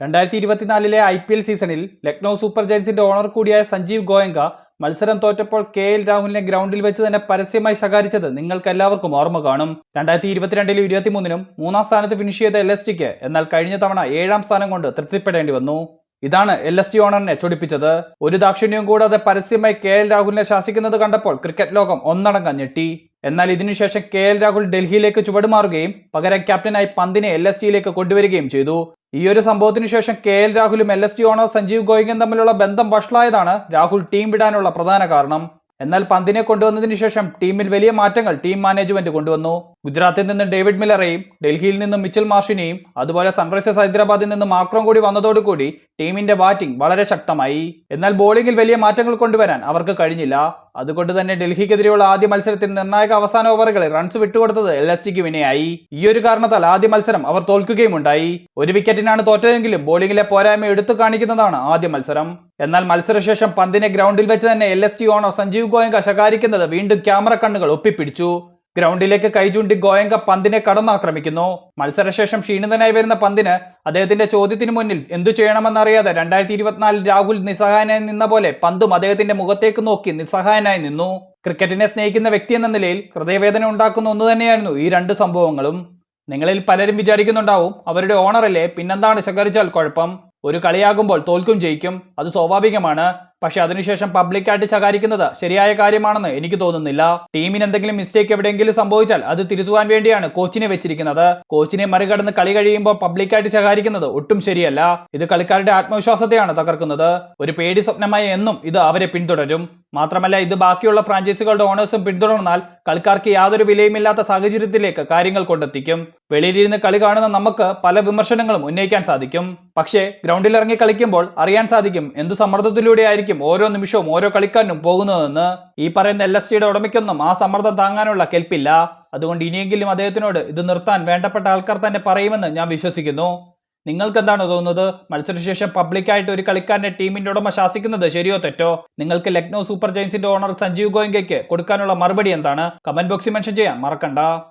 രണ്ടായിരത്തി ഇരുപത്തിനാലിലെ I P L സീസണിൽ ലക്നൗ സൂപ്പർ ജയൻസിന്റെ ഓണർ കൂടിയായ സഞ്ജീവ് ഗോയങ്ക മത്സരം തോറ്റപ്പോൾ കെ എൽ രാഹുലിനെ ഗ്രൗണ്ടിൽ വെച്ച് തന്നെ പരസ്യമായി ശകാരിച്ചത് നിങ്ങൾക്ക് എല്ലാവർക്കും ഓർമ്മ കാണും. രണ്ടായിരത്തി ഇരുപത്തിരണ്ടിലും ഇരുപത്തിമൂന്നിനും മൂന്നാം സ്ഥാനത്ത് ഫിനിഷ് ചെയ്ത എൽ എന്നാൽ കഴിഞ്ഞ തവണ ഏഴാം സ്ഥാനം കൊണ്ട് തൃപ്തിപ്പെടേണ്ടി വന്നു. ഇതാണ് എൽ എസ് സി ഓണറിനെ ചൊടിപ്പിച്ചത്. ഒരു ദാക്ഷിണ്യവും കൂടാതെ പരസ്യമായി കെ എൽ രാഹുലിനെ ശാസിക്കുന്നത് കണ്ടപ്പോൾ ക്രിക്കറ്റ് ലോകം ഒന്നടങ്കം ഞെട്ടി. എന്നാൽ ഇതിനുശേഷം കെ എൽ രാഹുൽ ഡൽഹിയിലേക്ക് ചുവടുമാറുകയും പകരം ക്യാപ്റ്റനായി പന്തിനെ എൽ എസ് ടിയിലേക്ക് കൊണ്ടുവരികയും ചെയ്തു. ഈ ഒരു സംഭവത്തിന് ശേഷം കെ എൽ രാഹുലും L S T owner Sanjeev ഗോയിങ്ങും തമ്മിലുള്ള ബന്ധം വഷളായതാണ് രാഹുൽ ടീം വിടാനുള്ള പ്രധാന കാരണം. എന്നാൽ പന്തിനെ കൊണ്ടുവന്നതിന് ശേഷം ടീമിൽ വലിയ മാറ്റങ്ങൾ ടീം മാനേജ്മെന്റ് കൊണ്ടുവന്നു. ഗുജറാത്തിൽ നിന്ന് ഡേവിഡ് മില്ലറെയും ഡൽഹിയിൽ നിന്നും മിച്ചൽ മാർഷിനെയും അതുപോലെ സൺറൈസേഴ്സ് ഹൈദരാബാദിൽ നിന്ന് മാക്രോം കൂടി വന്നതോടുകൂടി ടീമിന്റെ ബാറ്റിംഗ് വളരെ ശക്തമായി. എന്നാൽ ബോളിംഗിൽ വലിയ മാറ്റങ്ങൾ കൊണ്ടുവരാൻ അവർക്ക് കഴിഞ്ഞില്ല. അതുകൊണ്ട് തന്നെ ഡൽഹിക്കെതിരെയുള്ള ആദ്യ മത്സരത്തിൽ നിർണായക അവസാന ഓവറുകളിൽ റൺസ് വിട്ടുകൊടുത്തത് എൽ എസ് ടിക്ക് വിനയായി. ഈ ഒരു കാരണത്താൽ ആദ്യ മത്സരം അവർ തോൽക്കുകയും ഉണ്ടായി ഒരു വിക്കറ്റിനാണ് തോറ്റതെങ്കിലും ബോളിംഗിലെ പോരായ്മ എടുത്തു കാണിക്കുന്നതാണ് ആദ്യ മത്സരം. എന്നാൽ മത്സരശേഷം പന്തിനെ ഗ്രൗണ്ടിൽ വെച്ച് തന്നെ L S T owner Sanjiv Goenka ശകാരിക്കുന്നത് വീണ്ടും ക്യാമറ കണ്ണുകൾ ഒപ്പിപ്പിടിച്ചു. ഗ്രൗണ്ടിലേക്ക് കൈചൂണ്ടി ഗോയങ്ക പന്തിനെ കടന്നാക്രമിക്കുന്നു. മത്സരശേഷം ക്ഷീണിതനായി വരുന്ന പന്തിന് അദ്ദേഹത്തിന്റെ ചോദ്യത്തിന് മുന്നിൽ എന്തു ചെയ്യണമെന്നറിയാതെ രണ്ടായിരത്തി ഇരുപത്തിനാലിൽ രാഹുൽ നിസ്സഹായനായി നിന്ന പോലെ പന്തും അദ്ദേഹത്തിന്റെ മുഖത്തേക്ക് നോക്കി നിസ്സഹായനായി നിന്നു. ക്രിക്കറ്റിനെ സ്നേഹിക്കുന്ന വ്യക്തി എന്ന നിലയിൽ ഹൃദയവേദന ഉണ്ടാക്കുന്ന ഒന്ന് തന്നെയായിരുന്നു ഈ രണ്ട് സംഭവങ്ങളും. നിങ്ങളിൽ പലരും വിചാരിക്കുന്നുണ്ടാവും അവരുടെ ഓണറല്ലേ പിന്നെന്താണ് ശകരിച്ചാൽ കുഴപ്പം? ഒരു കളിയാകുമ്പോൾ തോൽക്കും ജയിക്കും. അത് സ്വാഭാവികമാണ്. പക്ഷെ അതിനുശേഷം പബ്ലിക്കായിട്ട് ശകാരിക്കുന്നത് ശരിയായ കാര്യമാണെന്ന് എനിക്ക് തോന്നുന്നില്ല. ടീമിന് എന്തെങ്കിലും മിസ്റ്റേക്ക് എവിടെയെങ്കിലും സംഭവിച്ചാൽ അത് തിരുത്തുവാൻ വേണ്ടിയാണ് കോച്ചിനെ വെച്ചിരിക്കുന്നത്. കോച്ചിനെ മറികടന്ന് കളി കഴിയുമ്പോൾ പബ്ലിക്കായിട്ട് ശകാരിക്കുന്നത് ഒട്ടും ശരിയല്ല. ഇത് കളിക്കാരുടെ ആത്മവിശ്വാസത്തെയാണ് തകർക്കുന്നത്. ഒരു പേടി സ്വപ്നമായി എന്നും ഇത് അവരെ പിന്തുടരും. മാത്രമല്ല ഇത് ബാക്കിയുള്ള ഫ്രാഞ്ചൈസികളുടെ ഓണേഴ്സും പിന്തുടർന്നാൽ കളിക്കാർക്ക് യാതൊരു വിലയുമില്ലാത്ത സാഹചര്യത്തിലേക്ക് കാര്യങ്ങൾ കൊണ്ടെത്തിക്കും. വെളിയിലിരുന്ന് കളി കാണുന്ന നമുക്ക് പല വിമർശനങ്ങളും ഉന്നയിക്കാൻ സാധിക്കും. പക്ഷേ ഗ്രൗണ്ടിൽ ഇറങ്ങി കളിക്കുമ്പോൾ അറിയാൻ സാധിക്കും എന്തു സമ്മർദ്ദത്തിലൂടെ ആയിരിക്കും ഓരോ നിമിഷവും ഓരോ കളിക്കാരനും പോകുന്നതെന്ന്. ഈ പറയുന്ന എൽ എസ് ടിയുടെ ഉടമയ്ക്കൊന്നും ആ സമ്മർദ്ദം താങ്ങാനുള്ള കെൽപ്പില്ല. അതുകൊണ്ട് ഇനിയെങ്കിലും അദ്ദേഹത്തിനോട് ഇത് നിർത്താൻ വേണ്ടപ്പെട്ട ആൾക്കാർ തന്നെ പറയുമെന്ന് ഞാൻ വിശ്വസിക്കുന്നു. നിങ്ങൾക്ക് എന്താണ് തോന്നുന്നത്? മത്സരശേഷം പബ്ലിക്കായിട്ട് ഒരു കളിക്കാരന്റെ ടീമിന്റെ ഉടമ ശാസിക്കുന്നത് ശരിയോ തെറ്റോ? നിങ്ങൾക്ക് ലക്നൗ സൂപ്പർ ജയൻസിന്റെ ഓണർ സഞ്ജീവ് ഗോയങ്കയ്ക്ക് കൊടുക്കാനുള്ള മറുപടി എന്താണ്? കമന്റ് ബോക്സിൽ മെൻഷൻ ചെയ്യാൻ മറക്കണ്ട.